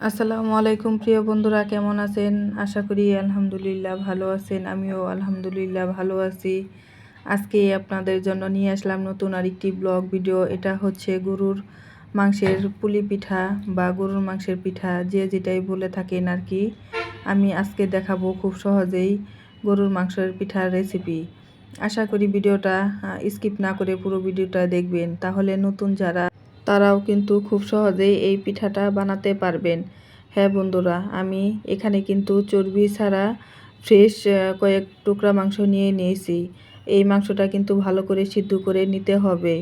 আসসালামু আলাইকুম, প্রিয় বন্ধুরা, কেমন আছেন? আশা করি আলহামদুলিল্লাহ ভালো আছেন, আমিও আলহামদুলিল্লাহ ভালো আছি। আজকে আপনাদের জন্য নিয়ে আসলাম নতুন আরেকটি ব্লগ ভিডিও, এটা হচ্ছে গরুর মাংসের পুলি পিঠা বা গরুর মাংসের পিঠা, যে যেটাই বলে থাকেন আর কি। আমি আজকে দেখাবো খুব সহজেই গরুর মাংসের পিঠার রেসিপি আশা করি ভিডিওটা স্কিপ না করে পুরো ভিডিওটা দেখবেন। তাহলে নতুন যারা তারাও কিন্তু খুব সহজেই এই পিঠাটা বানাতে পারবেন। হ্যাঁ বন্ধুরা, আমি এখানে কিন্তু চর্বি ছাড়া ফ্রেশ কয়েক টুকরা মাংস নিয়ে নিয়েছি। এই মাংসটা কিন্তু ভালো করে সিদ্ধ করে নিতে হবে।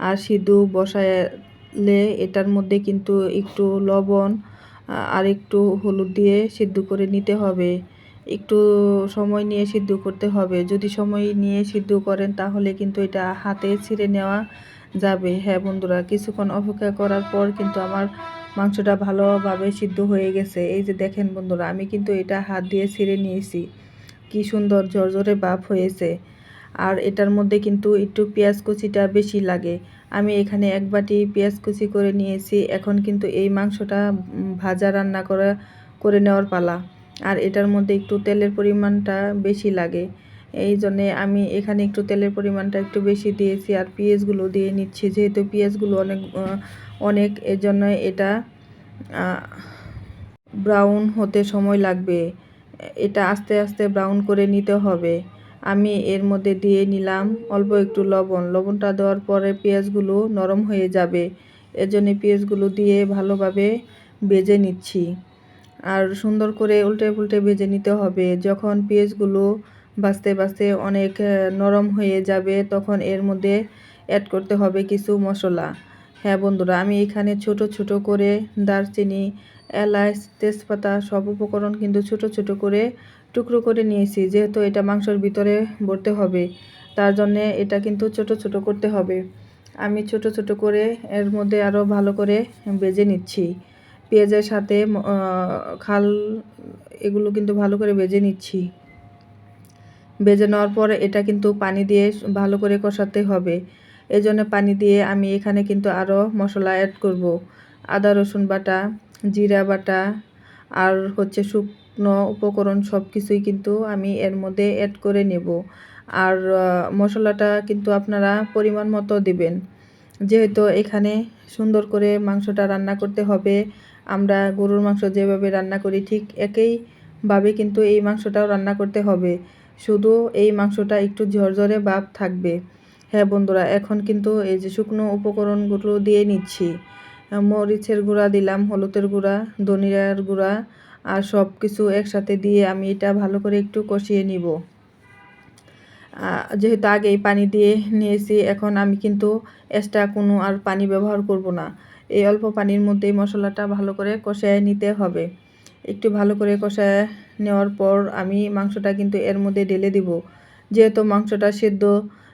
আর সিদ্ধ বসালে এটার মধ্যে কিন্তু একটু লবণ আর একটু হলুদ দিয়ে সিদ্ধ করে নিতে হবে। একটু সময় নিয়ে সিদ্ধ করতে হবে। যদি সময় নিয়ে সিদ্ধ করেন তাহলে কিন্তু এটা হাতে ছিঁড়ে নেওয়া যাবে। হ্যাঁ বন্ধুরা, কিছুক্ষণ অপেক্ষা করার পর কিন্তু আমার মাংসটা ভালোভাবে সিদ্ধ হয়ে গেছে। এই যে দেখেন বন্ধুরা, আমি কিন্তু এটা হাত দিয়ে ছিঁড়ে নিয়েছি। কি সুন্দর ঝরঝরে বাপ হয়েছে। আর এটার মধ্যে কিন্তু একটু পেঁয়াজ কুচিটা বেশি লাগে। আমি এখানে এক বাটি পেঁয়াজ কুচি করে নিয়েছি। এখন কিন্তু এই মাংসটা ভাজা রান্না করা, করে নেওয়ার পালা। আর এটার মধ্যে একটু তেলের পরিমাণটা বেশি লাগে। এই জন্যে আমি এখানে একটু তেলের পরিমাণটা একটু বেশি দিয়েছি আর পেঁয়াজগুলো দিয়ে নিচ্ছি। যেহেতু পেঁয়াজগুলো অনেক অনেক এর জন্য এটা ব্রাউন হতে সময় লাগবে। এটা আস্তে আস্তে ব্রাউন করে নিতে হবে। আমি এর মধ্যে দিয়ে নিলাম অল্প একটু লবণ। লবণটা দেওয়ার পরে পেঁয়াজগুলো নরম হয়ে যাবে। এর জন্য পেঁয়াজগুলো দিয়ে ভালোভাবে বেজে নিচ্ছি। আর সুন্দর করে উল্টে পুল্টে ভেজে নিতে হবে। যখন পেঁয়াজগুলো বাঁচতে বাঁচতে অনেক নরম হয়ে যাবে। তখন এর মধ্যে অ্যাড করতে হবে কিছু মশলা। হ্যাঁ বন্ধুরা, আমি এখানে ছোট ছোট করে দারচিনি, এলাচ, তেজপাতা সব উপকরণ কিন্তু ছোট ছোট করে টুকরো করে নিয়েছি। যেহেতু এটা মাংসর ভিতরে ভরতে হবে, তার জন্যে এটা কিন্তু ছোট ছোট করতে হবে। আমি ছোট ছোট করে এর মধ্যে আরও ভালো করে বেজে নিচ্ছি। পেঁয়াজের সাথে খাল, এগুলো কিন্তু ভালো করে বেজে নিচ্ছি। বেজে নেওয়ার পর এটা কিন্তু পানি দিয়ে ভালো করে কষাতে হবে। এই জন্য পানি দিয়ে আমি এখানে কিন্তু আরও মশলা অ্যাড করব। আদা, রসুন বাটা, জিরা বাটা আর হচ্ছে শুকনো উপকরণ সব কিছুই কিন্তু আমি এর মধ্যে অ্যাড করে নেব। আর মশলাটা কিন্তু আপনারা পরিমাণ মতো দেবেন। যেহেতু এখানে সুন্দর করে মাংসটা রান্না করতে হবে, আমরা গরুর মাংস যেভাবে রান্না করি ঠিক একইভাবে কিন্তু এই মাংসটাও রান্না করতে হবে। শুধু এই মাংসটা একটু ঝরঝরে ভাব থাকবে। হ্যাঁ বন্ধুরা, এখন কিন্তু এই যে শুকনো উপকরণগুলো দিয়ে নিচ্ছি। মরিচের গুঁড়া দিলাম, হলুদের গুঁড়া, ধনিয়ার গুঁড়া আর সব কিছু একসাথে দিয়ে আমি এটা ভালো করে একটু কষিয়ে নিব। যেহেতু আগেই পানি দিয়ে নিয়েছি, এখন আমি কিন্তু এক্সট্রা কোনো আর পানি ব্যবহার করব না। এই অল্প পানির মধ্যেই মশলাটা ভালো করে কষায় নিতে হবে। একটু ভালো করে কষায় নেওয়ার পর আমি মাংসটা কিন্তু এর মধ্যে ঢেলে দিব। যেহেতু মাংসটা সেদ্ধ,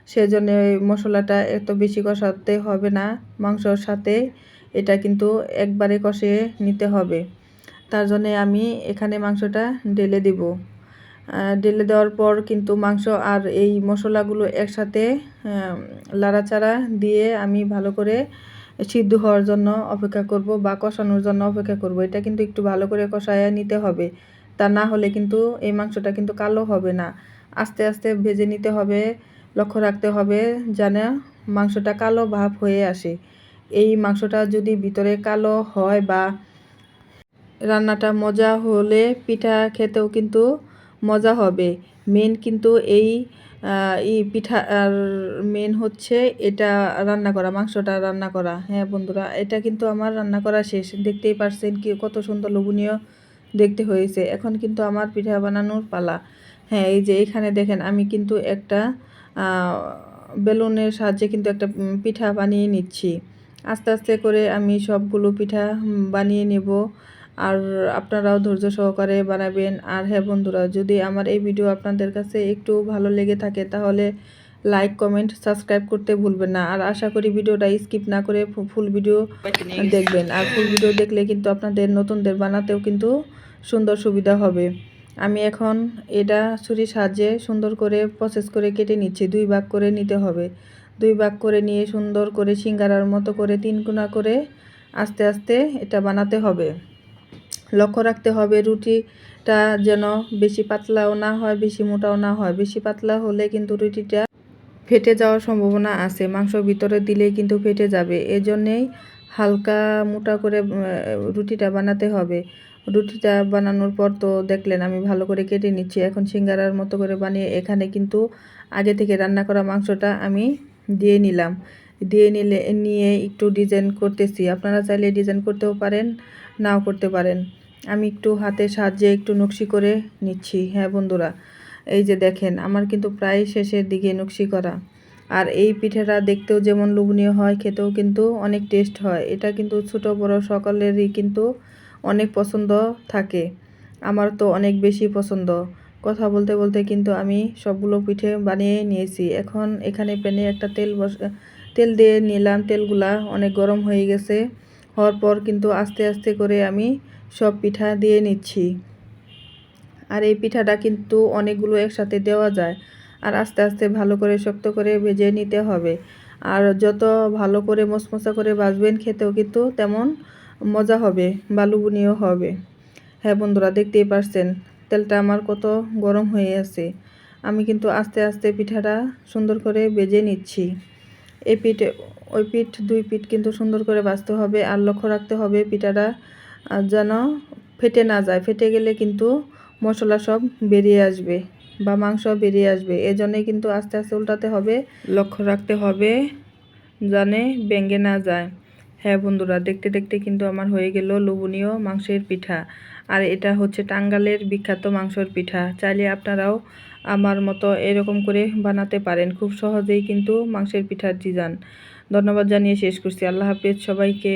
সেজন্য মশলাটা এত বেশি কষাতে হবে না। মাংসর সাথে এটা কিন্তু একবারে কষিয়ে নিতে হবে। তার জন্যে আমি এখানে মাংসটা ঢেলে দিব। ঢেলে দেওয়ার পর কিন্তু মাংস আর এই মশলাগুলো একসাথে লাড়াচাড়া দিয়ে আমি ভালো করে সিদ্ধ হওয়ার জন্য অপেক্ষা করব বা কষানোর জন্য অপেক্ষা করব। এটা কিন্তু একটু ভালো করে কষায় নিতে হবে। তা না হলে কিন্তু এই মাংসটা কিন্তু কালো হবে না। আস্তে আস্তে ভেজে নিতে হবে, লক্ষ্য রাখতে হবে যেন মাংসটা কালো ভাব হয়ে আসে। এই মাংসটা যদি ভিতরে কালো হয় বা রান্নাটা মজা হলে পিঠা খেতেও কিন্তু মজা হবে। মেন কিন্তু এই এই পিঠা আর মেন হচ্ছে এটা রান্না করা, মাংসটা রান্না করা। হ্যাঁ বন্ধুরা, এটা কিন্তু আমার রান্না করা শেষ। দেখতেই পারছেন কি কত সুন্দর লোভনীয় দেখতে হয়েছে। এখন কিন্তু আমার পিঠা বানানোর পালা। হ্যাঁ এই যে এখানে দেখেন, আমি কিন্তু একটা বেলুনের সাহায্যে কিন্তু একটা পিঠা বানিয়ে নিচ্ছি। আস্তে আস্তে করে আমি সবগুলো পিঠা বানিয়ে নেব। আর আপনারাও ধৈর্য সহকারে বানাবেন। আর হ্যাঁ বন্ধুরা, যদি আমার এই ভিডিও আপনাদের কাছে একটু ভালো লেগে থাকে, তাহলে লাইক কমেন্ট সাবস্ক্রাইব করতে ভুলবেন না। আর আশা করি ভিডিওটা স্কিপ না করে ফুল ভিডিও দেখবেন। আর ফুল ভিডিও দেখলে কিন্তু আপনাদের, নতুনদের বানাতেও কিন্তু সুন্দর সুবিধা হবে। আমি এখন এটা ছুরির সাহায্যে সুন্দর করে প্রসেস করে কেটে নিচ্ছি। দুই ভাগ করে নিতে হবে। দুই ভাগ করে নিয়ে সুন্দর করে সিঙ্গারার মতো করে তিন কোনা করে আস্তে আস্তে এটা বানাতে হবে। লক্ষ্য রাখতে হবে রুটিটা যেন বেশি পাতলাও না হয়, বেশি মোটাও না হয়। বেশি পাতলা হলে কিন্তু রুটিটা ফেটে যাওয়ার সম্ভাবনা আছে। মাংস ভিতরে দিলে কিন্তু ফেটে যাবে। এজন্যেই হালকা মোটা করে রুটিটা বানাতে হবে। রুটিটা বানানোর পর তো দেখলেন আমি ভালো করে কেটে নিচ্ছি। এখন সিঙ্গারার মতো করে বানিয়ে এখানে কিন্তু আগে থেকে রান্না করা মাংসটা আমি দিয়ে নিলাম। দিয়ে নিলে, নিয়ে একটু ডিজাইন করতেছি। আপনারা চাইলে ডিজাইন করতেও পারেন, নাও করতে পারেন। আমি একটু হাতের সাহায্যে একটু নকশি করে নিচ্ছি। হ্যাঁ বন্ধুরা এই যে দেখেন, আমার কিন্তু প্রায় শেষের দিকে নকশি করা। আর এই পিঠেটা দেখতেও যেমন লোভনীয় হয়, খেতেও কিন্তু অনেক টেস্ট হয়। এটা কিন্তু ছোট বড় সকলেরই কিন্তু অনেক পছন্দ থাকে। আমার তো অনেক বেশি পছন্দ। কথা বলতে বলতে কিন্তু আমি সবগুলো পিঠে বানিয়ে নিয়েছি। এখন এখানে প্যানে একটা তেল বস, তেল দিয়ে নিলাম। তেলগুলা অনেক গরম হয়ে গেছে। হওয়ার পর কিন্তু আস্তে আস্তে করে আমি সব পিঠা দিয়ে নিচ্ছি। আর এই পিঠাটা কিন্তু অনেকগুলো একসাথে দেওয়া যায়। আর আস্তে আস্তে ভালো করে শক্ত করে ভেজে নিতে হবে। আর যত ভালো করে মশমশা করে ভাজবেন খেতেও কিন্তু তেমন মজা হবে, বা লুবনীয় হবে। হ্যাঁ বন্ধুরা, দেখতেই পারছেন, তেলটা আমার কত গরম হয়ে আছে। আমি কিন্তু আস্তে আস্তে পিঠাটা সুন্দর করে বেজে নিচ্ছি। এই পিঠে, ওই পিঠ, দুই পিঠ কিন্তু সুন্দর করে বাঁচতে হবে আর লক্ষ্য রাখতে হবে পিঠাটা যেন ফেটে না যায়। ফেটে গেলে কিন্তু মশলা সব বেরিয়ে আসবে বা মাংস বেরিয়ে আসবে। এজন্যই কিন্তু আস্তে আস্তে উল্টাতে হবে। লক্ষ্য রাখতে হবে জানে ব্যঙ্গে না যায়। হ্যাঁ বন্ধুরা, দেখতে দেখতে কিন্তু আমার হয়ে গেল লোভনীয় মাংসের পিঠা। আর এটা হচ্ছে টাঙ্গালের বিখ্যাত মাংসের পিঠা। চাইলে আপনারাও আমার মতো এরকম করে বানাতে পারেন। খুব সহজেই কিন্তু মাংসের পিঠার ডিজাইন। ধন্যবাদ জানিয়ে শেষ করছি। আল্লাহ হাফেজ সবাইকে।